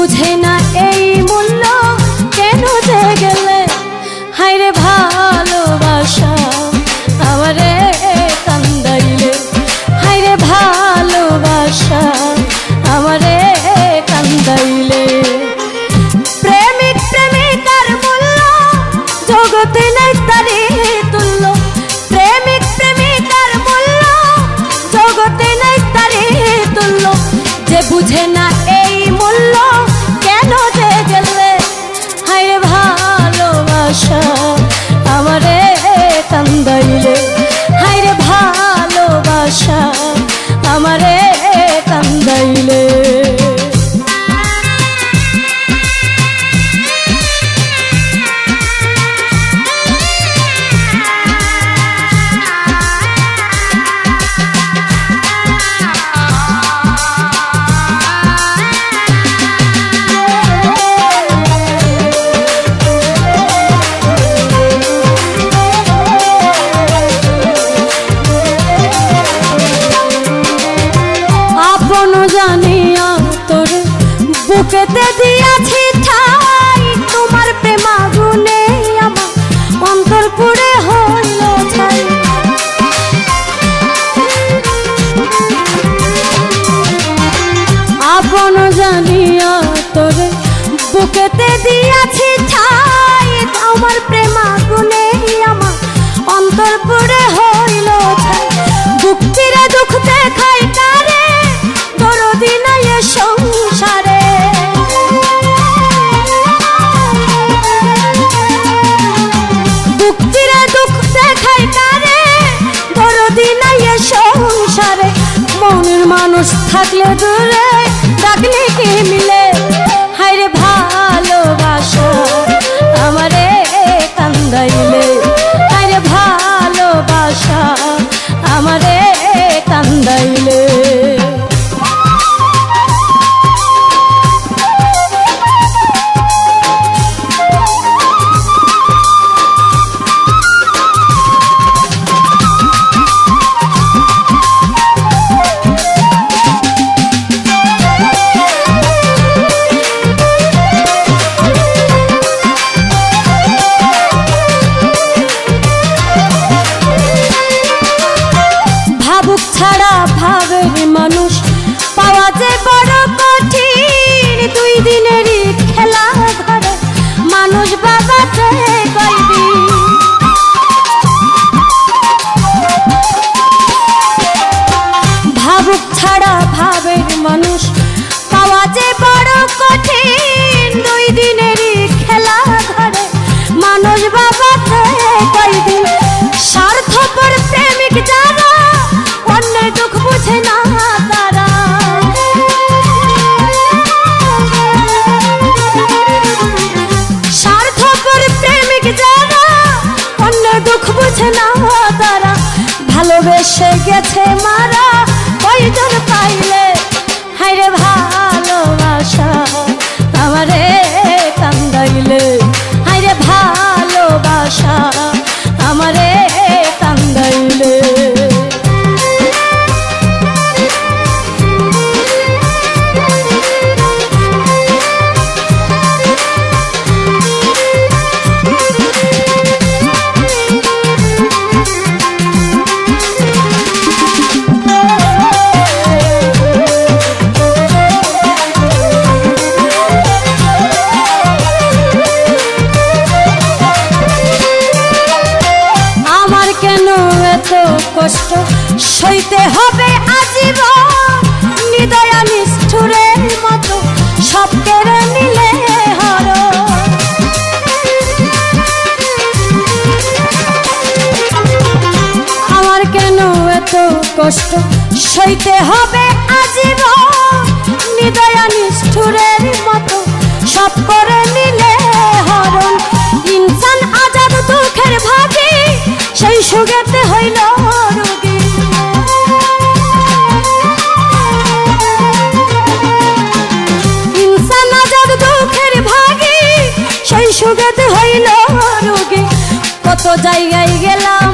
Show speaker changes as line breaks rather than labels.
বুঝে না এই মূল্য, কেন যে গেলে? হাইরে ভালোবাসা, আমারে কান্দাইলে। হাইরে ভালোবাসা, আমারে কান্দাইলে। প্রেমিক প্রেমিকার মূল্য, জগতে নাই তারে তুল্য। প্রেমিক প্রেমিকার মূল্য, জগতে নাই তারে তুল্য। যে বুঝে না পুরে হল থাকলে দূরে ডাকলে কে মিলে? হাইরে ভালোবাসো আমারে কান্দাইলে হাইরে ভালোবাসা আমারে কান্দাইলে ভালোবেসে গেছে মা। হবে নিষ্ঠুরের মতো সব কেড়ে নিলে আমার কেন এত কষ্ট? সইতে হবে আজীবন। হৃদয়া নিষ্ঠুরের মতো সব করে নিলে হরণ। ইনসান আজাদ দুঃখের ভাগে, সেই সুগেতে হইল সুগাতে হইল রোগে। কত জায়গায় গেলাম